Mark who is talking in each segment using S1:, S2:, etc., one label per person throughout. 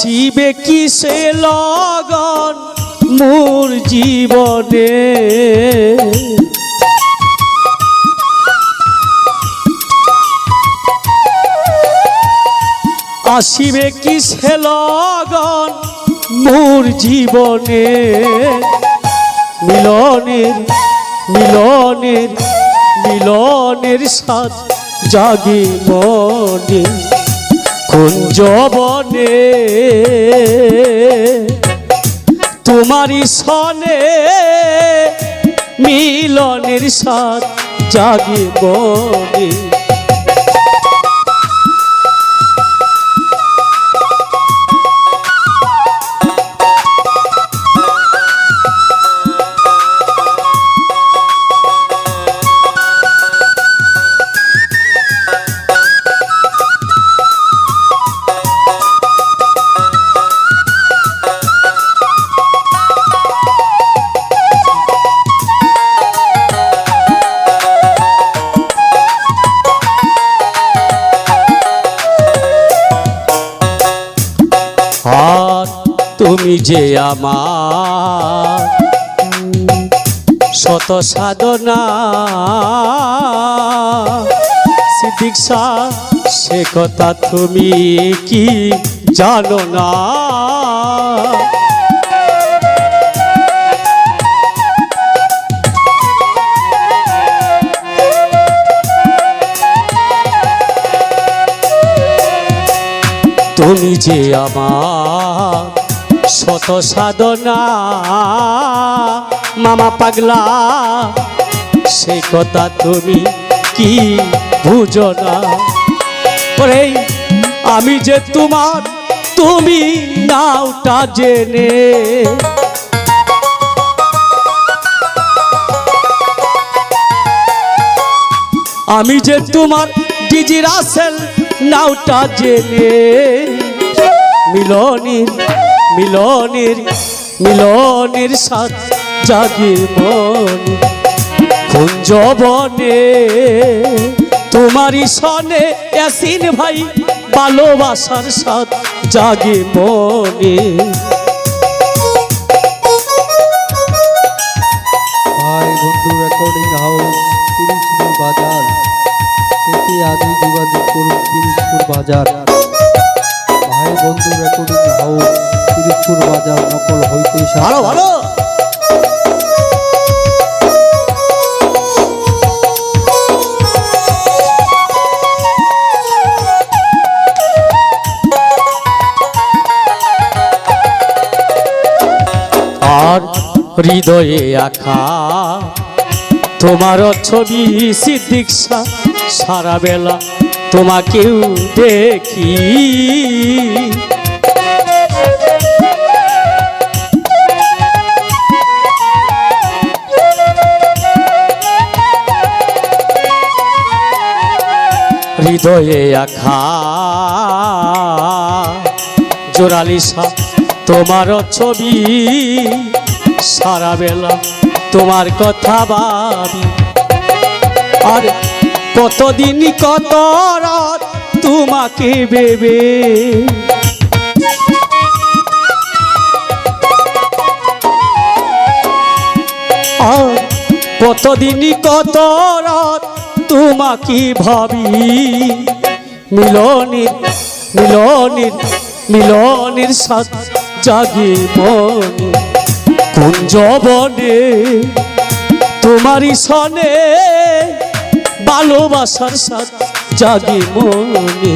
S1: আসিবে কি সে লগন মোর জীবনে? আসিবে কি সে লগন মোর জীবনে? মিলনের মিলনের মিলনের সাথ জাগে মনে। কুঞ্জবনে তোমারই সনে মিলনের সাথ জাগে আর তুমি যে আমার শত সাধনা। সিদ্দিকসা সে কথা তুমি কি জানো না? তুমি যে আমার শত সাধনা, মামা পাগলা, সেই কথা তুমি কি বুঝো না? ওরে, আমি যে তোমার, তুমি নাওটা জেনে। আমি যে তোমার ডিজি রাসেল নাওটা জেনে মিলনের মিলনের মিলনের সাথ জাগে মন। কুঞ্জবনে তোমারই সনে এসিন ভাই, ভালোবাসার সাথ জাগে মনে।
S2: আজই যোগাযোগ করুন পিরিজপুর বাজার। ভাই বন্ধু রেকর্ডিং হাউস পিরিজপুর বাজার নকল হইতে
S1: ভালো ভালো। আর হৃদয়ে আখা তোমার ছবি সিদ্দিকসা সারা বেলা তোমাকেও দেখি। হৃদয়ে আখা জোরালিসা তোমার ছবি। সারা বেলা তোমার কথা ভাবি। আর কতদিন কত রাত তোমাকে বেবে কতদিন কত রাত তোমাকে ভাবি? মিলনের মিলনের মিলনের সাথ জাগে মন। কুঞ্জবনে তোমারই সনে ভালোবাসার সাথ জাগে মনে।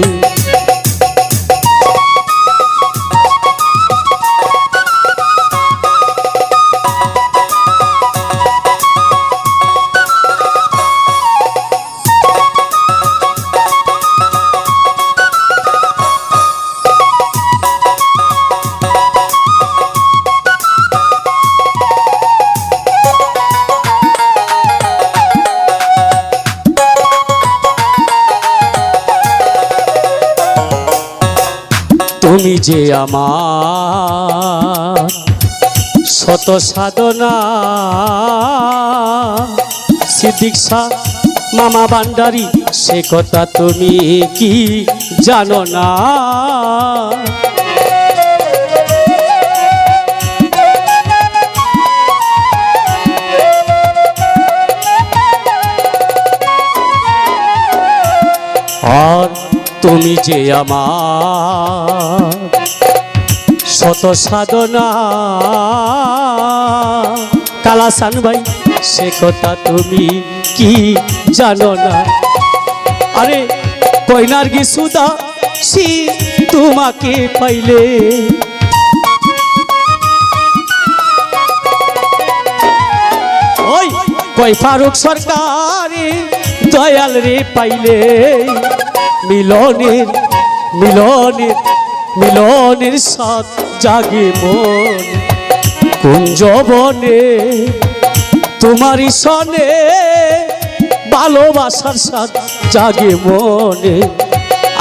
S1: যে আমার শত সাধনা। সিদ্দিকসা মামা ভান্ডারি, সে কথা তুমি কি জানো না? আর তুমি যে আমার শত সাধনা। কালাসান ভাই, সে কথা তুমি কি জানো না? আরে, কইনার গি সুদা সি তোমাকে পাইলে। ওই, কই ফারুক সরকারে দয়াল রে পাইলে। মিলনের মিলনের মিলনের সাথ জাগে মন। কুঞ্জবনে তোমারই সনে ভালোবাসার সাথ জাগে মনে।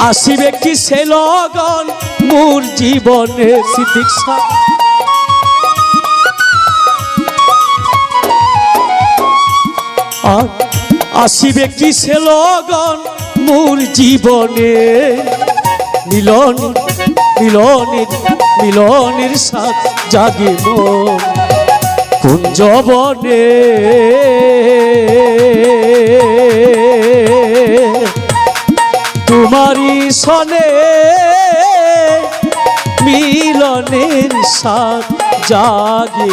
S1: আসিবে কি সে লগন মোর জীবনে সিদ্দিক আসিবে কি সে লগন মোর জীবনে? মিলন মিলনের মিলনের সাথ জাগে মন কুঞ্জবনে তোমারই সনে মিলনের সাথ জাগে